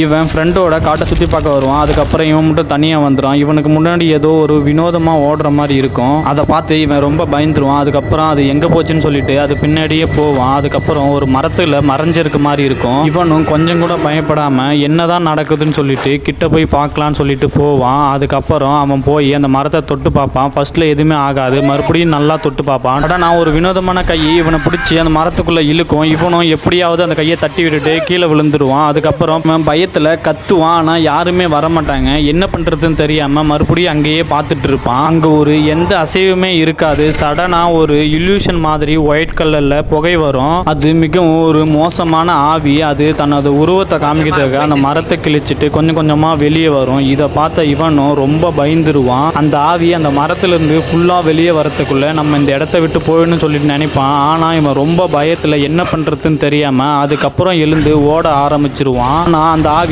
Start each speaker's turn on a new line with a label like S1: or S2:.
S1: இவன் ஃப்ரெண்டோட காட்டை சுற்றி பார்க்க வருவான். அதுக்கப்புறம் இவன் மட்டும் தனியாக வந்துடும் இவனுக்கு முன்னாடி ஏதோ ஒரு வினோதமாக ஓடுற மாதிரி இருக்கும். அதை பார்த்து இவன் ரொம்ப பயந்துருவான். அதுக்கப்புறம் அது எங்கே போச்சுன்னு சொல்லிட்டு அது பின்னாடியே போவான். அதுக்கப்புறம் ஒரு மரத்தில் மறைஞ்சிருக்க மாதிரி இருக்கும். இவனும் கொஞ்சம் கூட பயப்படாமல் என்னதான் நடக்குதுன்னு சொல்லிட்டு கிட்ட போய் பார்க்கலான்னு சொல்லிட்டு போவான். அதுக்கப்புறம் அவன் போய் அந்த மரத்தை தொட்டு பார்ப்பான். ஃபர்ஸ்ட்ல எதுவுமே ஆகாது. மறுபடியும் நல்லா தொட்டு பார்ப்பான். ஆனால் நான் ஒரு வினோதமான கை இவனை பிடிச்சி அந்த மரத்துக்குள்ளே இழுக்கும். இவனும் எப்படியாவது அந்த கையை தட்டி விட்டுட்டு கீழே விழுந்துருவான். அதுக்கப்புறம் பய பயத்தில் கத்துவான் ஆனால் யாருமே வரமாட்டாங்க. என்ன பண்ணுறதுன்னு தெரியாமல் மறுபடியும் அங்கேயே பார்த்துட்டு இருப்பான். அங்கே ஒரு எந்த அசைவுமே இருக்காது. சடனாக ஒரு இல்யூஷன் மாதிரி ஒயிட் கலரில் புகை வரும். அது மிகவும் ஒரு மோசமான ஆவி. அது தனது உருவத்தை காமிக்கிறதுக்காக அந்த மரத்தை கிழிச்சிட்டு கொஞ்சம் கொஞ்சமாக வெளியே வரும். இதை பார்த்த இவனும் ரொம்ப பயந்துருவான். அந்த ஆவி அந்த மரத்துலேருந்து ஃபுல்லாக வெளியே வரத்துக்குள்ள நம்ம இந்த இடத்த விட்டு போயிடணும்னு சொல்லிட்டு நினைப்பான். ஆனால் இவன் ரொம்ப பயத்தில் என்ன பண்ணுறதுன்னு தெரியாமல் அதுக்கப்புறம் எழுந்து ஓட ஆரம்பிச்சிருவான். ஆனால் அந்த